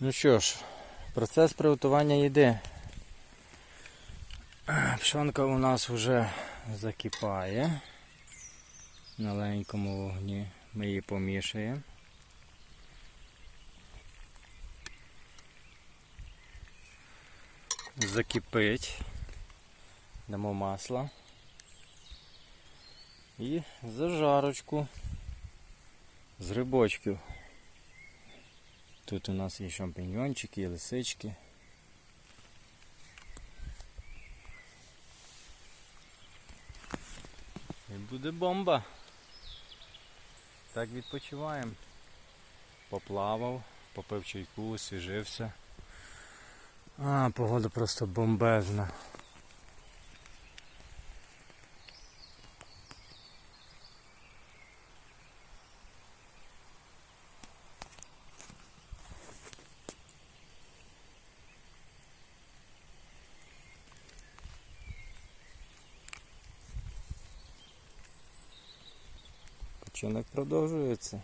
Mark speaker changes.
Speaker 1: Ну що ж, процес приготування їди. Пшонка у нас вже закипає на маленькому вогні. Ми її помішаємо. Закипить. Дамо масло. І зажарочку з грибочків. Тут у нас є шампіньончики, і лисички. І буде бомба. Так відпочиваємо. Поплавав, попив чайку, освіжився. А, погода просто бомбезна. Починок продовжується.